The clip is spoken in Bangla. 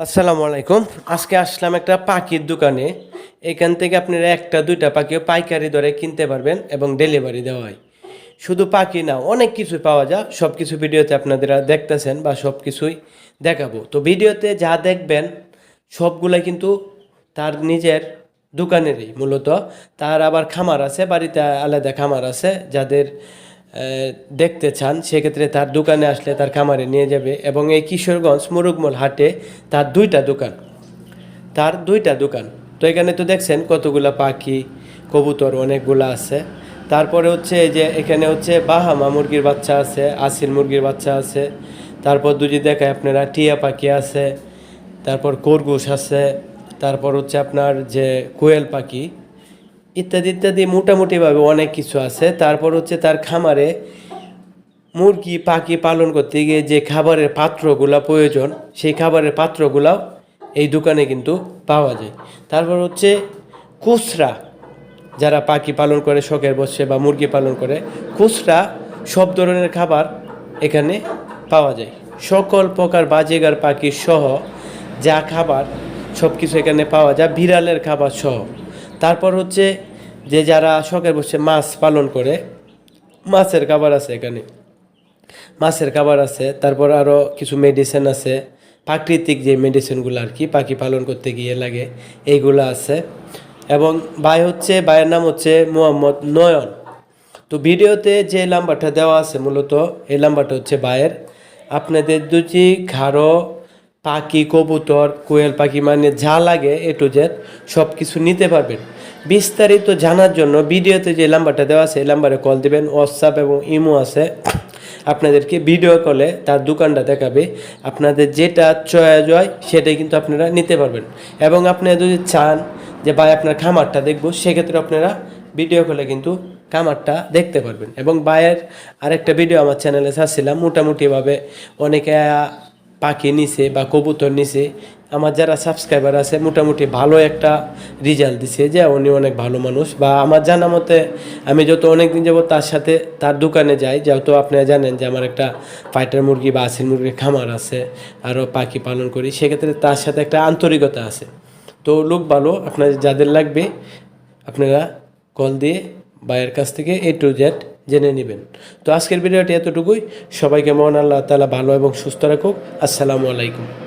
আসসালামু আলাইকুম। আজকে আসলাম একটা পাখির দোকানে। এখান থেকে আপনারা একটা, দুইটা পাখিও পাইকারি দরে কিনতে পারবেন এবং ডেলিভারি দেওয়া হয়। শুধু পাখি না, অনেক কিছু পাওয়া যায়। সব কিছু ভিডিওতে আপনারা দেখতেছেন বা সব কিছুই দেখাবো। তো ভিডিওতে যা দেখবেন, সবগুলাই কিন্তু তার নিজের দোকানেরই মূলত। তার আবার খামার আছে, বাড়িতে আলাদা খামার আছে, যাদের দেখতে চান, সেক্ষেত্রে তার দোকানে আসলে তার খামারে নিয়ে যাবে এবং এই কিশোরগঞ্জ মুরুগমল হাটে তার দুইটা দোকান। তার দুইটা দোকান। তো এখানে তো দেখছেন কতগুলা পাখি, কবুতর অনেকগুলা আছে। তারপরে হচ্ছে এই যে এখানে হচ্ছে বাহামা মুরগির বাচ্চা আছে, আসিল মুরগির বাচ্চা আছে। তারপর দুজি দেখায় আপনারা টিয়া পাখি আছে, তারপর খরগোশ আছে, তারপর হচ্ছে আপনার যে কোয়েল পাখি ইত্যাদি ইত্যাদি মোটামুটিভাবে অনেক কিছু আছে। তারপর হচ্ছে তার খামারে মুরগি, পাখি পালন করতে গিয়ে যে খাবারের পাত্রগুলা প্রয়োজন, সেই খাবারের পাত্রগুলাও এই দোকানে কিন্তু পাওয়া যায়। তারপর হচ্ছে খুচরা, যারা পাখি পালন করে, শখের বসে বা মুরগি পালন করে, খুচরা সব ধরনের খাবার এখানে পাওয়া যায়। সকল প্রকার বাজেগার পাখি সহ যা খাবার সব কিছু এখানে পাওয়া যায়, বিড়ালের খাবার সহ। তারপর হচ্ছে যে যারা শখের বসে মাছ পালন করে, মাছের খাবার আছে এখানে। মাছের খাবার আছে, তারপর আরও কিছু মেডিসিন আছে। প্রাকৃতিক যে মেডিসিনগুলো আর কি, পাখি পালন করতে গিয়ে লাগে, এইগুলো আছে। এবং ভাই হচ্ছে, ভাইয়ের নাম হচ্ছে মোহাম্মদ নয়ন। তো ভিডিওতে যে নাম্বারটা দেওয়া আছে মূলত, এই নাম্বারটা হচ্ছে ভাইয়ের। আপনাদের দুটি ঘাড়ো পাখি, কবুতর, কোয়েল পাখি মানে যা লাগে এ টু জেড সব কিছু নিতে পারবেন। বিস্তারিত জানার জন্য ভিডিওতে যে নাম্বারটা দেওয়া আছে, এই নাম্বারে কল দেবেন। হোয়াটসঅ্যাপ এবং ইমো আছে। আপনাদেরকে ভিডিও কলে তার দোকানটা দেখাবে। আপনাদের যেটা চয়েস হয়, সেটাই কিন্তু আপনারা নিতে পারবেন। এবং আপনারা যদি চান যে, ভাই, আপনার খামারটা দেখব, সেক্ষেত্রে আপনারা ভিডিও কলে কিন্তু খামারটা দেখতে পারবেন। এবং বায়ের আরেকটা ভিডিও আমার চ্যানেলে ছাড়ছিলাম। মোটামুটিভাবে অনেকে পাখি নিছে বা কবুতর নিছে, আমার যারা সাবস্ক্রাইবার আছে, মোটামুটি ভালো একটা রেজাল্ট দিছে যে উনি অনেক ভালো মানুষ। বা আমার জানা মতে, আমি যত অনেক দিন যাব তার সাথে তার দোকানে যাই, যেহেতু আপনারা জানেন যে আমার একটা ফাইটার মুরগি বা আসির মুরগির খামার আছে আরও পাখি পালন করি, সেক্ষেত্রে তার সাথে একটা আন্তরিকতা আছে। তো লোক ভালো আপনার যাদের লাগবে, আপনারা কল দিয়ে বাইরের কাছ থেকে এ টু জেড জেনে নেবেন। তো আজকের ভিডিওটি এতটুকুই। সবাইকে মহান আল্লাহ তালা ভালো এবং সুস্থ রাখুক। আসসালামু আলাইকুম।